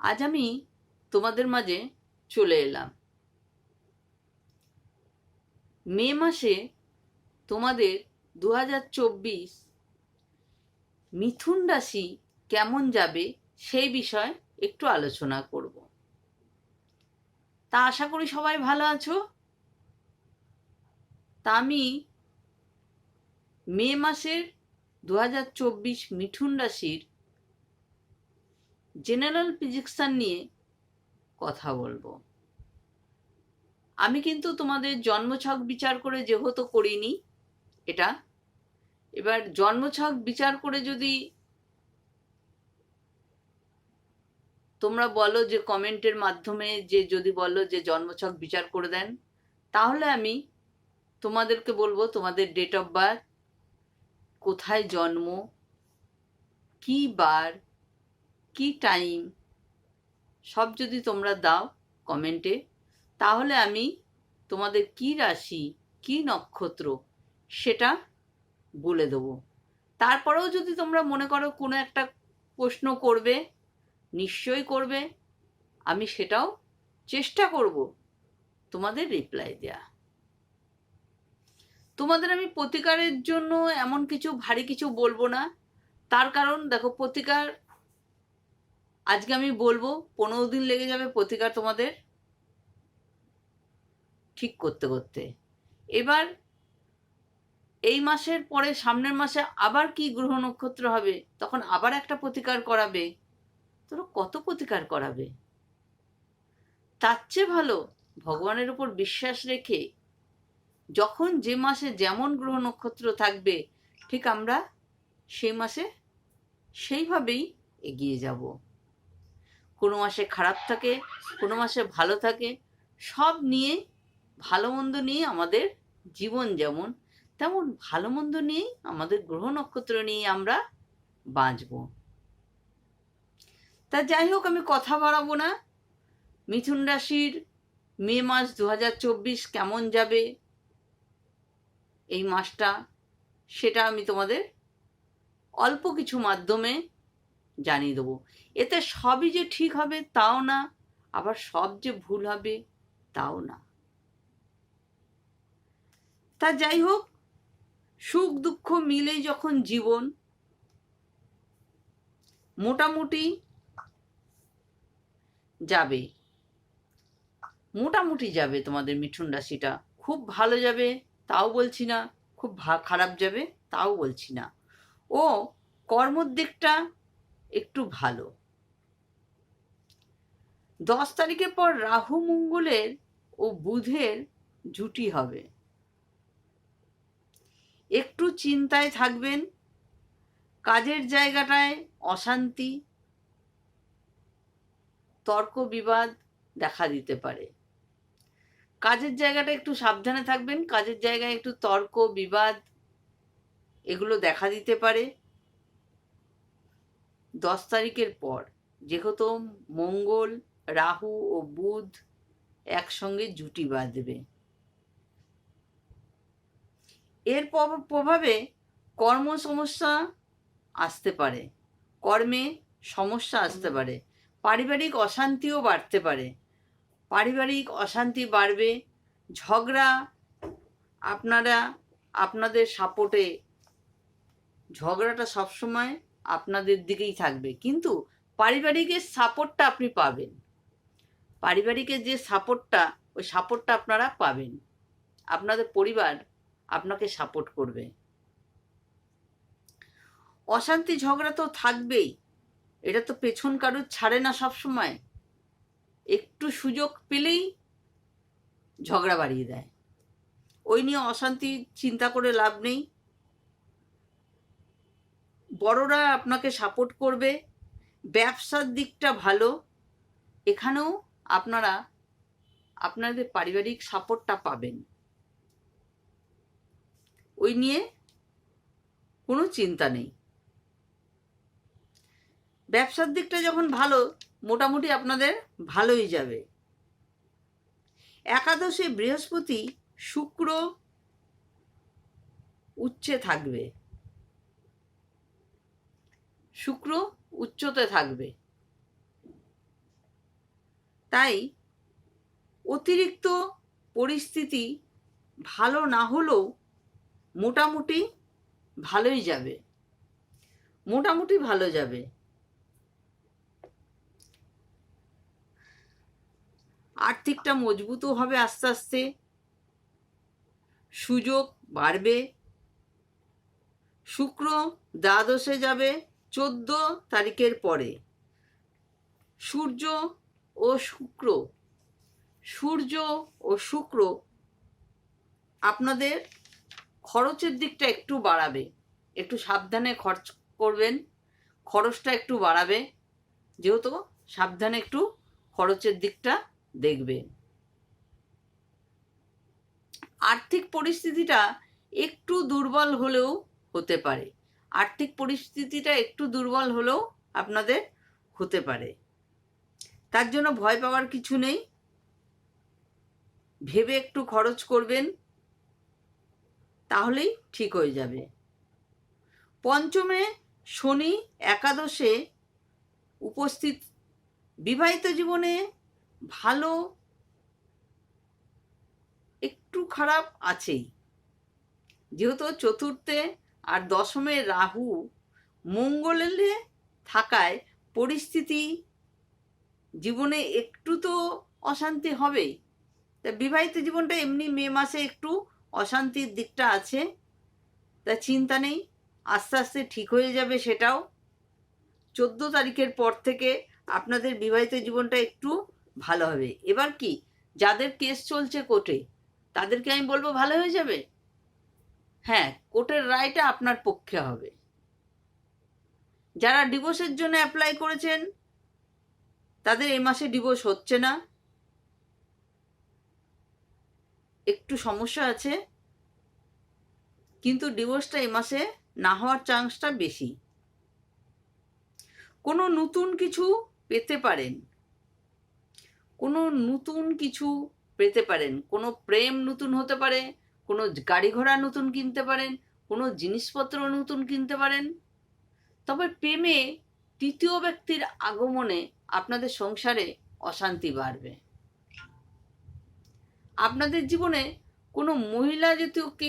আজ আমি তোমাদের মাঝে চলে এলাম। মে মাসে তোমাদের দু হাজার চব্বিশ মিথুন রাশি কেমন যাবে সেই বিষয়ে একটু আলোচনা করব। তা আশা করি সবাই ভালো আছো। তা আমি মে মাসের দু হাজার চব্বিশ মিথুন রাশির জেনারেল প্রিডিকশন নিয়ে কথা বলব। আমি কিন্তু তোমাদের জন্মছক বিচার করে যেহেতু করিনি, এটা। এবার জন্মছক বিচার করে যদি তোমরা বলো যে কমেন্টের মাধ্যমে যে যদি বলো যে জন্মছক বিচার করে দেন, তাহলে আমি তোমাদেরকে বলব তোমাদের ডেট অফ বার্থ কোথায় জন্ম, কি বার কি টাইম? সব যদি তোমরা দাও কমেন্টে, তাহলে আমি তোমাদের কি রাশি, কি নক্ষত্র সেটা বলে দেবো। তারপরেও যদি তোমরা মনে করো কোনো একটা প্রশ্ন করবে, নিশ্চয়ই করবে, আমি সেটাও চেষ্টা করব তোমাদের রিপ্লাই দেয়া। তোমাদের আমি প্রতিকারের জন্য এমন কিছু, ভারী কিছু বলব না। তার কারণ, দেখো, প্রতিকার আজকে আমি বলব, পনেরো দিন লেগে যাবে প্রতিকার তোমাদের ঠিক করতে করতে। এবার এই মাসের পরে সামনের মাসে আবার কি গ্রহ নক্ষত্র হবে, তখন আবার একটা প্রতিকার করাবে। তোর কত প্রতিকার করাবে? তার চেয়ে ভালো ভগবানের উপর বিশ্বাস রেখে যখন যে মাসে যেমন গ্রহ নক্ষত্র থাকবে, ঠিক আমরা সেই মাসে সেইভাবেই এগিয়ে যাব। কোনো মাসে খারাপ থাকে, কোনো মাসে ভালো থাকে, সব নিয়ে, ভালো মন্দ নিয়ে আমাদের জীবন যেমন, তেমন ভালো মন্দ নিয়েই আমাদের গ্রহ নক্ষত্র নিয়ে আমরা বাঁচব। তা যাই হোক, আমি কথা বাড়াবো না। মিথুন রাশির মে মাস দু হাজার চব্বিশ কেমন যাবে? এই মাসটা, সেটা আমি তোমাদের অল্প কিছু মাধ্যমে জানিয়ে দেবো। এতে সবই যে ঠিক হবে তাও না, আবার সব যে ভুল হবে তাও না। তা যাই হোক, সুখ দুঃখ মিলে যখন জীবন, মোটামুটি যাবে। মোটামুটি যাবে তোমাদের মিঠুন রাশিটা। খুব ভালো যাবে, তাও বলছি না। খুব খারাপ যাবে, তাও বলছি না। ও কর্মর দিকটা একটু ভালো। দশ তারিখের পর রাহু মঙ্গলের ও বুধের জুটি হবে। একটু চিন্তায় থাকবেন, কাজের জায়গাটায় অশান্তি, তর্ক বিবাদ দেখা দিতে পারে। কাজের জায়গাটা একটু সাবধানে থাকবেন, কাজের জায়গায় একটু তর্ক বিবাদ এগুলো দেখা দিতে পারে। দশ তারিখের পর যেহেতু মঙ্গল, রাহু ও বুধ একসঙ্গে জুটি বাঁধবে। এর প্রভাবে কর্ম সমস্যা আসতে পারে। কর্মে সমস্যা আসতে পারে। পারিবারিক অশান্তিও বাড়তে পারে। পারিবারিক অশান্তি বাড়বে। ঝগড়া আপনারা, আপনাদের সাপোর্টে ঝগড়াটা সবসময় আপনাদের দিকেই থাকবে। কিন্তু পারিবারিকের সাপোর্টটা আপনি পাবেন। পারিবারিকের যে সাপোর্টটা ওই সাপোর্টটা আপনারা পাবেন। আপনাদের পরিবার আপনাকে সাপোর্ট করবে। অশান্তি ঝগড়া তো থাকবেই। এটা তো পেছন কারুর ছাড়ে না সব সময় একটু সুযোগ পেলেই ঝগড়া বাড়িয়ে দেয়। ওই নিয়ে অশান্তি চিন্তা করে লাভ নেই। বড়রা আপনাকে সাপোর্ট করবে, ব্যবসার দিকটা ভালো, এখানেও আপনারা আপনাদের পারিবারিক সাপোর্টটা পাবেন। ওই নিয়ে কোনো চিন্তা নেই। ব্যবসার দিকটা যখন ভালো, মোটামুটি আপনাদের ভালোই যাবে। একাদশে বৃহস্পতি শুক্র উচ্চে থাকবে। শুক্র উচ্চতে থাকবে। তাই অতিরিক্ত পরিস্থিতি ভালো না হলেও মোটামুটি ভালোই যাবে। মোটামুটি ভালো যাবে। আর্থিকটা মজবুতও হবে আস্তে আস্তে। সুযোগ বাড়বে। শুক্র দ্বাদশে যাবে। চোদ্দ তারিখের পরে সূর্য ও শুক্র, সূর্য ও শুক্র আপনাদের খরচের দিকটা একটু বাড়াবে। একটু সাবধানে খরচ করবেন, খরচটা একটু বাড়াবে, যেহেতু সাবধানে একটু খরচের দিকটা দেখবেন আর্থিক পরিস্থিতিটা একটু দুর্বল হলেও হতে পারে। আর্থিক পরিস্থিতিটা একটু দুর্বল হলেও আপনাদের হতে পারে। তার জন্য ভয় পাওয়ার কিছু নেই। ভেবে একটু খরচ করবেন, তাহলেই ঠিক হয়ে যাবে। পঞ্চমে শনি একাদশে উপস্থিত, বিবাহিত জীবনে ভালো, একটু খারাপ আছেই। যেহেতু চতুর্থে আর দশমে রাহু মঙ্গলে থাকায় পরিস্থিতি জীবনে একটু তো অশান্তি হবেই। তা বিবাহিত জীবনটা এমনি মে মাসে একটু অশান্তির দিকটা আছে। তা চিন্তা নেই, আস্তে আস্তে ঠিক হয়ে যাবে সেটাও। চোদ্দ তারিখের পর থেকে আপনাদের বিবাহিত জীবনটা একটু ভালো হবে। এবার কি? যাদের কেস চলছে কোর্টে, তাদেরকে আমি বলব ভালো হয়ে যাবে? হ্যাঁ কোর্টের রায়টা আপনার পক্ষে হবে। যারা ডিভোর্সের জন্য অ্যাপ্লাই করেছেন, তাদের এই মাসে ডিভোর্স হচ্ছে না। একটু সমস্যা আছে, কিন্তু ডিভোর্সটা এই মাসে না হওয়ার চান্সটা বেশি। কোনো নতুন কিছু পেতে পারেন। কোনো নতুন কিছু পেতে পারেন। কোনো প্রেম নতুন হতে পারে কোনো গাড়ি ঘোড়া নতুন কিনতে পারেন, কোনো জিনিসপত্র নতুন কিনতে পারেন। তবে প্রেমে তৃতীয় ব্যক্তির আগমনে আপনাদের সংসারে অশান্তি বাড়বে। আপনাদের জীবনে কোনো মহিলা জাতীয় কি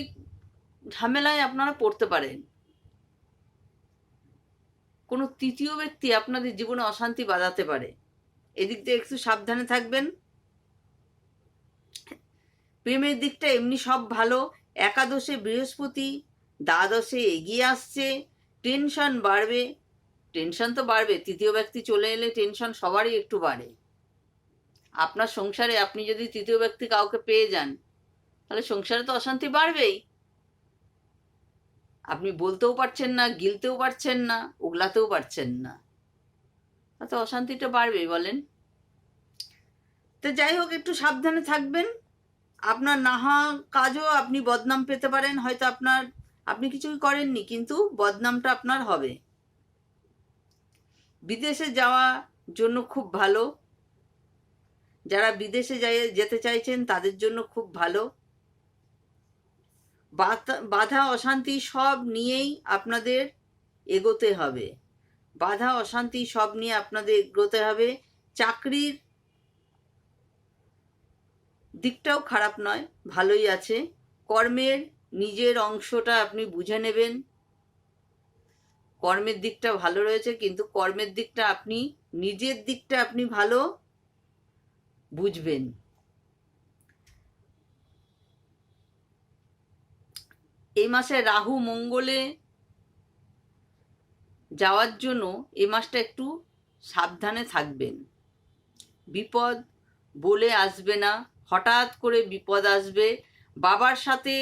ঝামেলায় আপনারা পড়তে পারেন? কোনো তৃতীয় ব্যক্তি আপনাদের জীবনে অশান্তি বাজাতে পারে। এদিক দিয়ে একটু সাবধানে থাকবেন। প্রেমের দিকটা এমনি সব ভালো। একাদশে বৃহস্পতি, দ্বাদশে এগিয়ে আসছে, টেনশন বাড়বে। টেনশন তো বাড়বে, তৃতীয় ব্যক্তি চলে এলে টেনশন সবারই একটু বাড়ে। আপনার সংসারে আপনি যদি তৃতীয় ব্যক্তি কাউকে পেয়ে যান, তাহলে সংসারে তো অশান্তি বাড়বেই। আপনি বলতেও পারছেন না, গিলতেও পারছেন না উগলাতেও পারছেন না। তাতে অশান্তিটা বাড়বেই, বলেন। তো যাই হোক, একটু সাবধানে থাকবেন। আপনার নাহা কাজও আপনি বদনাম পেতে পারেন, হয়তো আপনার, আপনি কিছুই করেননি, কিন্তু বদনামটা আপনার হবে। বিদেশে যাওয়া জন্য খুব ভালো। যারা বিদেশে যেতে চাইছেন তাদের জন্য খুব ভালো। বাধা, অশান্তি সব নিয়েই আপনাদের এগোতে হবে। বাধা, অশান্তি সব নিয়ে আপনাদের এগোতে হবে। চাকরির দিকটাও খারাপ নয়, ভালোই আছে। কর্মের নিজের অংশটা আপনি বুঝে নেবেন। কর্মের দিকটা ভালো রয়েছে, কিন্তু কর্মের দিকটা আপনি, নিজের দিকটা আপনি ভালো বুঝবেন। এই মাসে রাহু মঙ্গলে যাওয়ার জন্য এ মাসটা একটু সাবধানে থাকবেন। বিপদ বলে আসবে না। হঠাৎ করে বিপদ আসবে, বাবার সাথে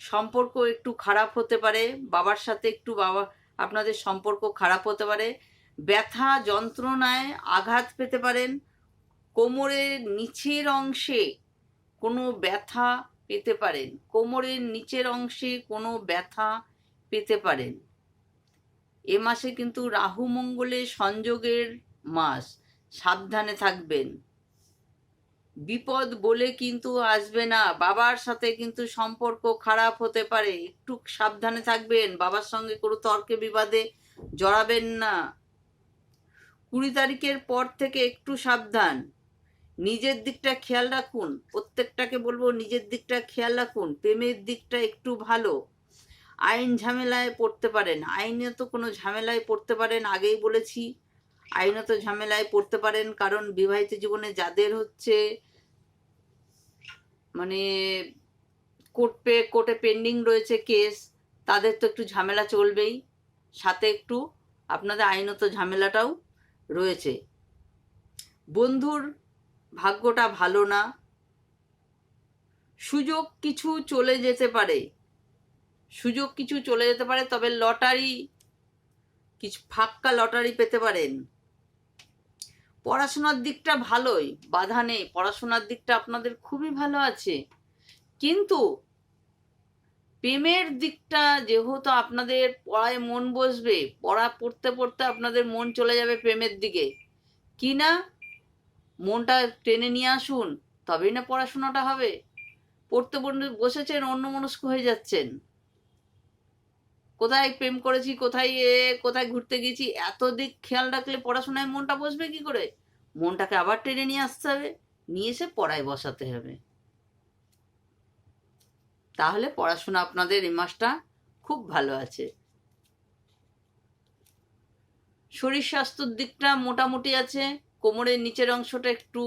সম্পর্ক একটু খারাপ হতে পারে, বাবার সাথে একটু বাবা, আপনাদের সম্পর্ক খারাপ হতে পারে, ব্যথা যন্ত্রণায় আঘাত পেতে পারেন, কোমরের নিচের অংশে কোনো ব্যথা পেতে পারেন, কোমরের নিচের অংশে কোনো ব্যথা পেতে পারেন। এ মাসে কিন্তু রাহু মঙ্গলের সংযোগের মাস, সাবধানে থাকবেন। বিপদ বলে কিন্তু আসবে না। বাবার সাথে কিন্তু সম্পর্ক খারাপ হতে পারে। একটু সাবধানে থাকবেন। বাবার সঙ্গে কোনো তর্কে বিবাদে জড়াবেন না। কুড়ি তারিখের পর থেকে একটু সাবধান। নিজের দিকটা খেয়াল রাখুন। প্রত্যেকটাকে বলব নিজের দিকটা খেয়াল রাখুন। প্রেমের দিকটা একটু ভালো। আইন ঝামেলায় পড়তে পারেন। আইনে তো কোনো ঝামেলায় পড়তে পারেন। আগেই বলেছি। আইনত ঝামেলায় পড়তে পারেন, কারণ বিবাহিত জীবনে যাদের হচ্ছে মানে কোর্ট পে কোর্টে পেন্ডিং রয়েছে কেস তাদের তো একটু ঝামেলা চলবেই। সাথে একটু আপনাদের আইনত ঝামেলাটাও রয়েছে। বন্ধুর ভাগ্যটা ভালো না। সুযোগ কিছু চলে যেতে পারে। সুযোগ কিছু চলে যেতে পারে, তবে লটারি, কিছু ফাক্কা লটারি পেতে পারেন। পড়াশোনার দিকটা ভালোই, বাধা নেই। পড়াশোনার দিকটা আপনাদের খুবই ভালো আছে। কিন্তু প্রেমের দিকটা যেহেতু আপনাদের পড়ায় মন বসবে, পড়া পড়তে পড়তে আপনাদের মন চলে যাবে প্রেমের দিকে। কি না? মনটা টেনে নিয়ে আসুন, তবেই না পড়াশোনাটা হবে। পড়তে পড়তে বসেছেন অন্য মনস্ক হয়ে যাচ্ছেন। কোথায় প্রেম করেছি, কোথায় এ, কোথায় ঘুরতে গেছি, এত দিক খেয়াল রাখলে পড়াশোনায় মনটা বসবে কি করে? মনটাকে আবার টেনে নিয়ে আসতে হবে, নিয়ে এসে পড়ায় বসাতে হবে। তাহলে পড়াশোনা আপনাদের এই মাসটা খুব ভালো আছে। শরীর স্বাস্থ্যর দিকটা মোটামুটি আছে, কোমরের নিচের অংশটা একটু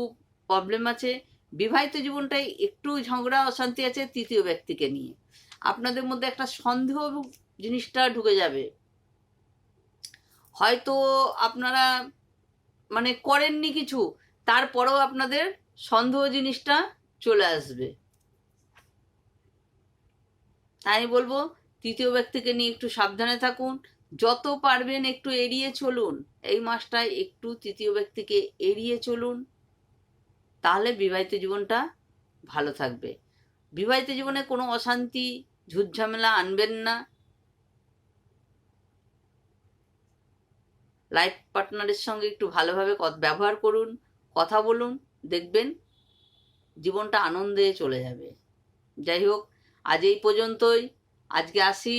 প্রবলেম আছে, বিবাহিত জীবনটাই একটু ঝগড়া, অশান্তি আছে তৃতীয় ব্যক্তিকে নিয়ে। আপনাদের মধ্যে একটা সন্দেহ জিনিসটা ঢুকে যাবে। হয়তো আপনারা মানে করেননি কিছু, তারপরেও আপনাদের সন্দেহ জিনিসটা চলে আসবে। তাই বলব, তৃতীয় ব্যক্তিকে নিয়ে একটু সাবধানে থাকুন। যত পারবেন একটু এড়িয়ে চলুন। এই মাসটায় একটু তৃতীয় ব্যক্তিকে এড়িয়ে চলুন। তাহলে বিবাহিত জীবনটা ভালো থাকবে। বিবাহিত জীবনে কোনো অশান্তি, ঝুটঝামেলা আনবেন না। লাইফ পার্টনারের সঙ্গে একটু ভালোভাবে ব্যবহার করুন, কথা বলুন, দেখবেন জীবনটা আনন্দে চলে যাবে। যাই হোক, আজ এই পর্যন্তই। আজকে আসি।